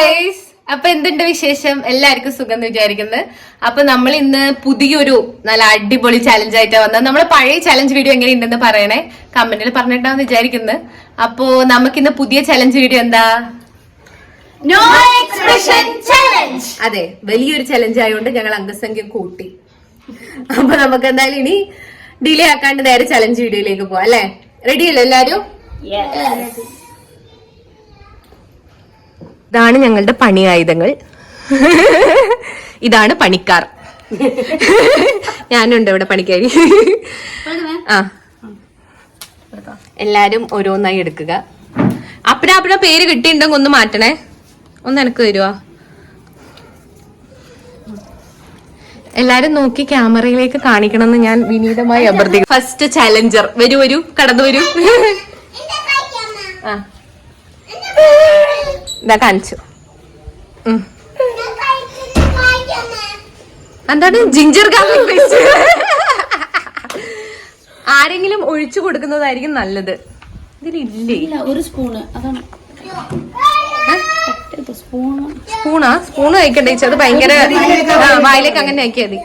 Guys അപ്പൊ എന്തുണ്ട് വിശേഷം? എല്ലാവർക്കും സുഖം എന്ന് വിചാരിക്കുന്നത് അപ്പൊ നമ്മൾ ഇന്ന് പുതിയൊരു നല്ല അടിപൊളി ചലഞ്ച് ആയിട്ട് വന്നത്. നമ്മളെ പഴയ ചലഞ്ച് വീഡിയോ എങ്ങനെ ഉണ്ടെന്ന് പറയണേ. കമന്റിൽ പറഞ്ഞിട്ടാന്ന് വിചാരിക്കുന്നത് അപ്പോ നമുക്കിന്ന് പുതിയ ചലഞ്ച് വീഡിയോ എന്താ? നോ എക്സ്പ്രഷൻ ചലഞ്ച് അതെ വലിയൊരു ചലഞ്ച് ആയതുകൊണ്ട് ഞങ്ങൾ അംഗസംഖ്യ കൂട്ടി. അപ്പൊ നമുക്ക് എന്തായാലും ഇനി ഡിലേ ആക്കാണ്ട് നേരെ ചലഞ്ച് വീഡിയോയിലേക്ക് പോവാം അല്ലെ? റെഡി അല്ലേ എല്ലാരും? ഇതാണ് ഞങ്ങളുടെ പണി ആയുധങ്ങൾ ഇതാണ് പണിക്കാർ. ഞാനുണ്ട് ഇവിടെ പണിക്കാരി. ആ. എല്ലാരും ഓരോന്നായി എടുക്കുക. അപ്പഴ അപ്പഴ പേര് കിട്ടിയിട്ടുണ്ടെങ്കിൽ ഒന്ന് മാറ്റണേ. ഒന്ന് എനക്ക് തരുവാ? എല്ലാരും നോക്കി ക്യാമറയിലേക്ക് കാണിക്കണമെന്ന് ഞാൻ വിനീതമായി അഭ്യർത്ഥിക്കും ഫസ്റ്റ് ചലഞ്ചർ വരൂ വരൂ. കടന്നു വരൂ. ആ. ഇതാ കാണിച്ചു. എന്താണ്? Ginger garlic paste. ആരെങ്കിലും ഒഴിച്ചു കൊടുക്കുന്നതായിരിക്കും നല്ലത്. ഇതിലില്ലേ? ഒരു സ്പൂണ് അതാണ്. സ്പൂണ്. സ്പൂണാ? സ്പൂൺ കഴിക്കണ്ടേ അത് ഭയങ്കര വായിലേക്ക് അങ്ങനെ ആക്കിയാൽ മതി.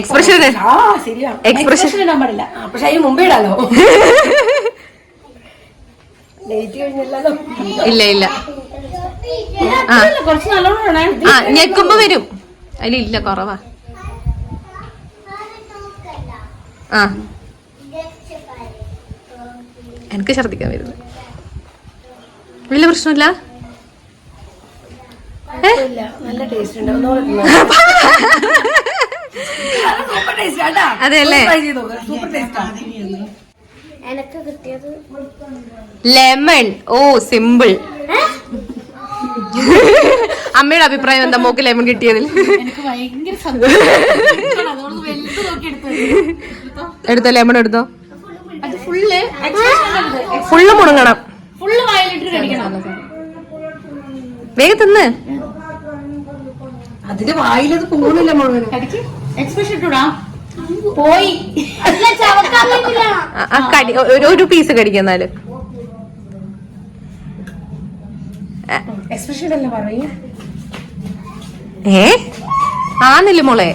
എക്സ്പ്രഷൻ എക്സ്പ്രഷൻ ഇടാൻ പാടില്ല. പക്ഷെ അതിന് മുമ്പേ ഇടാലോ? ഇല്ല ഇല്ല. ആ. ആ ഞെക്കുമ്പോ വരും. അതിലില്ല കുറവാ. ആ. എനിക്ക് ഛർദിക്കാൻ വരുന്നു. വലിയ പ്രശ്നമില്ല? അതെ നല്ല എനക്ക് കിട്ടിയത് ലെമൺ. ഓ സിമ്പിൾ. അമ്മയുടെ അഭിപ്രായം എന്താ? മോക്ക് ലെമൺ കിട്ടിയതിൽ. എടുത്തോ ലെമൺ എടുത്തോ? ഫുള്ള് മുടങ്ങണം മുണങ്ങണം. ഫുള്ള് വായിലിട്ട് കടിക്കണം വേഗം തിന്ന്. അതിന്റെ വായിലത് പോകുന്നില്ല മുഴുവൻ എക്സ്പ്രഷൻ ഇട്ടൂടാ. പോയി. അല്ല ചവക്കാൻ ആ, ആ കടി ഒരു- ഒരു പീസ് കടിക്കുന്നാൽ ഏ ആന്നില്ല മോളെ?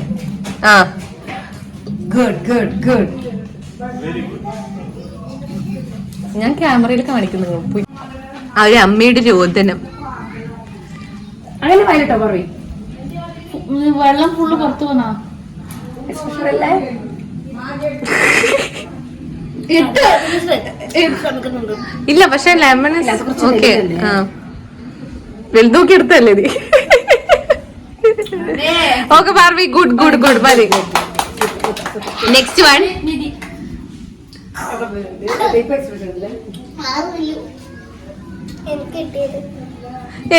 ആ. ഗുഡ് ഗുഡ് ഗുഡ് ഞാൻ ക്യാമറയിൽ കാണിക്കുന്നു പോയി. ആ ഒരു അമ്മയുടെ രോദനം അങ്ങനെ വയലട്ടോ പറയും. വെള്ളം ഫുള്ള് പുറത്തു വന്നാ ഇല്ല പക്ഷെ ലെമൺ ഓക്കെ വെൽതൂക്കി വലുതോക്കി എടുത്തല്ലേ ഇത്? Okay Parvi good good good മതി. നെക്സ്റ്റ് വൺ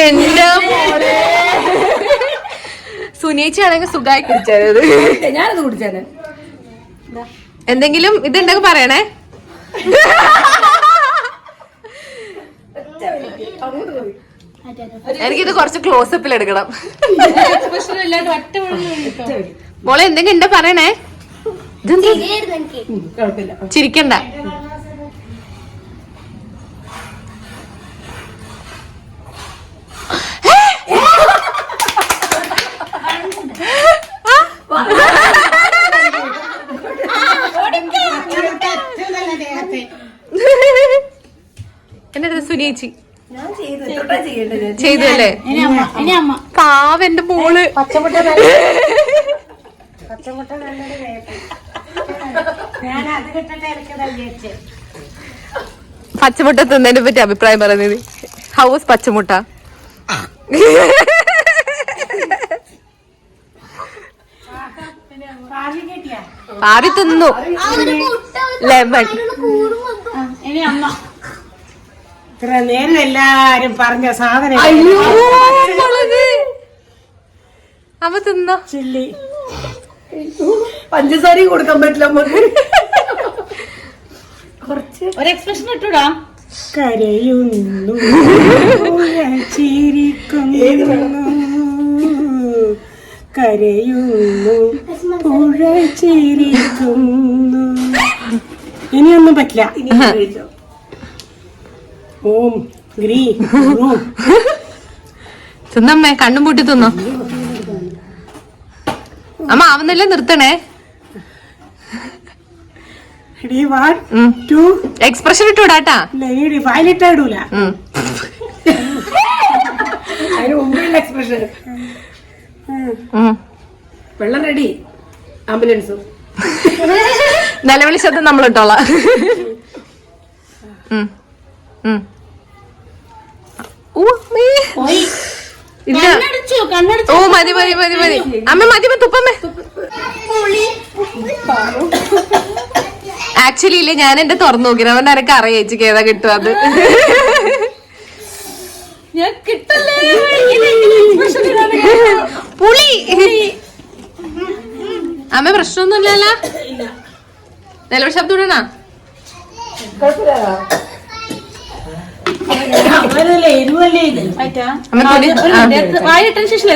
എന്റെ സുനീച്ചി ആണെങ്കിൽ സുഖമായി കുടിച്ചത് ഞാനത് കുടിച്ചത് എന്തെങ്കിലും ഇതുണ്ടെങ്കിൽ പറയണേ. എനിക്കിത് കുറച്ച് ക്ലോസപ്പിൽ എടുക്കണം. മോളെ എന്തെങ്കിലും ഉണ്ടോ പറയണേ? ചിരിക്കണ്ട. ഇനി അമ്മ ഇനി അമ്മ. പാവന്റെ മോൾ. പച്ചമുട്ട പച്ചമുട്ട ഞാൻ അത് കിട്ടട്ടെ ഇറക്കതാ വിചാരിച്ചേ. പച്ചമുട്ട തിന്നതിനെ പറ്റി അഭിപ്രായം പറയുന്നത് ഹൗസ് പച്ചമുട്ട. പാവി തിന്നു. ലെമൺ ആ, ഇനി അമ്മ. ഇത്ര നേരം എല്ലാരും പറഞ്ഞ സാധനം അയ്യോ മുളക് അവ തിന്നോ? ചില്ലി. പഞ്ചസാരയും കൊടുക്കാൻ പറ്റില്ല നമുക്ക് കുറച്ച്. ഒരു എക്സ്പ്രഷൻ ഇട്ടൂടാ. കരയുന്നു ചിരിക്കുന്നു കരയുന്നു പുഴ ചിരിക്കുന്നു ഇനിയൊന്നും പറ്റില്ല. ഓം ഗ്രീ തിന്നമ്മേ കണ്ണും പൂട്ടി തിന്നോ? അമ്മ ആവുന്നല്ലേ നിർത്തണേ? എക്സ്പ്രഷൻ ഇട്ടൂടാട്ടാ. ഇല്ല ഈ വയലിട്ട് ഇടൂല. എക്സ്പ്രഷൻ. വെള്ളം റെഡി ആംബുലൻസ് നിലവിളി ശബ്ദം നമ്മൾ ഇട്ടോളാം. ഓ മതി മതി മതി മതി. അമ്മ മതി തുപ്പമ്മേ. ആക്ച്വലി ഇല്ല ഞാൻ എന്റെ തുറന്നു നോക്കിയത് അവന്റെ അരക്ക് അറിയിച്ചു ഏതാ കിട്ടും അത്. ഞാൻ കിട്ടല്ലേ? പുളി. അമ്മ പ്രശ്നമൊന്നുമില്ലല്ലോ? നിലവിളി ശബ്ദം ഇടണ അവരല്ലേ എരിവല്ലേ ഇത് അമ്മ തുണി ആ. വായിട്ടതിന് ശേഷം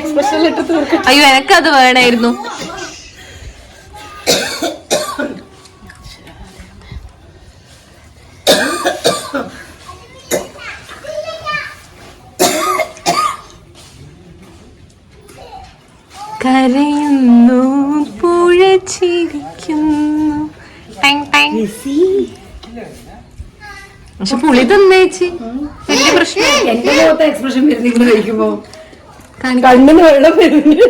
എക്സ്പ്രഷൻ അയ്യോ എനക്കത് വേണായിരുന്നു. കരയുന്നു പുഴ ചിരിക്കുന്നു. പക്ഷെ പുളി തന്നേച്ചി വലിയ പ്രശ്നം എന്റെ മുഖത്തെ എക്സ്പ്രഷൻ വരുന്നില്ല കഴിക്കുമ്പോ. കണ്ണിന് വെള്ളം വരുന്നില്ല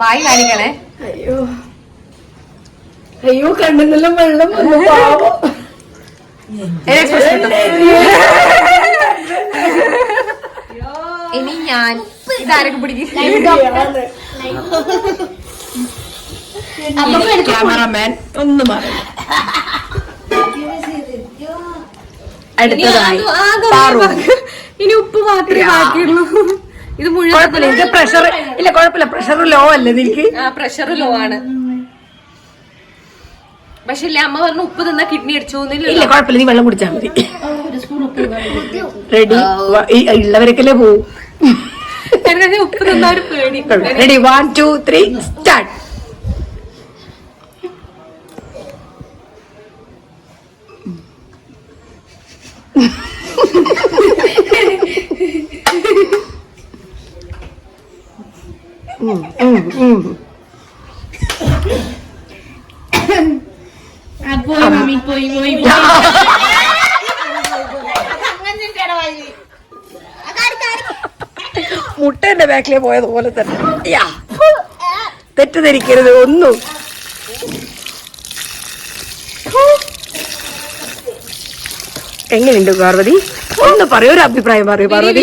വായി കാണിക്കണേ. അയ്യോ. അയ്യോ കണ്ണിനെല്ലാം വെള്ളം വന്നു പാവം? ഇനി ഞാൻ ഇതാരൊക്കെ പിടിക്കും? ക്യാമറമാൻ. ഒന്ന് മാറി അടുത്തതായി. ഇനി ഉപ്പ് മാത്രമേ ബാക്കിയുള്ളൂ. ഇത് മുഴുവൻ എനിക്ക് പ്രഷർ ഇല്ല കുഴപ്പമില്ല. പ്രഷർ ലോ അല്ലേ നിനക്ക്? പ്രഷർ ലോ ആണ്. പക്ഷെ ഇല്ല അമ്മ പറഞ്ഞു ഉപ്പ് തന്ന കിഡ്നി അടിച്ചു ഇല്ല കുഴപ്പമില്ല. നീ വെള്ളം കുടിച്ചാൽ മതി. റെഡി ഉള്ളവരൊക്കെ പോവും. ഉപ്പ് തന്നാ ഒരു പേടി. Ready one two three start പോയി മമ്മി പോയി പോയി മുട്ടേന്റെ ബാക്കിലെ പോയതുപോലെ തന്നെ. തെറ്റിദ്ധരിക്കരുത് ഒന്നും എങ്ങനെയുണ്ട് പാർവതി? ഒന്ന് പറയൂ ഒരു അഭിപ്രായം പറയൂ പാർവതി.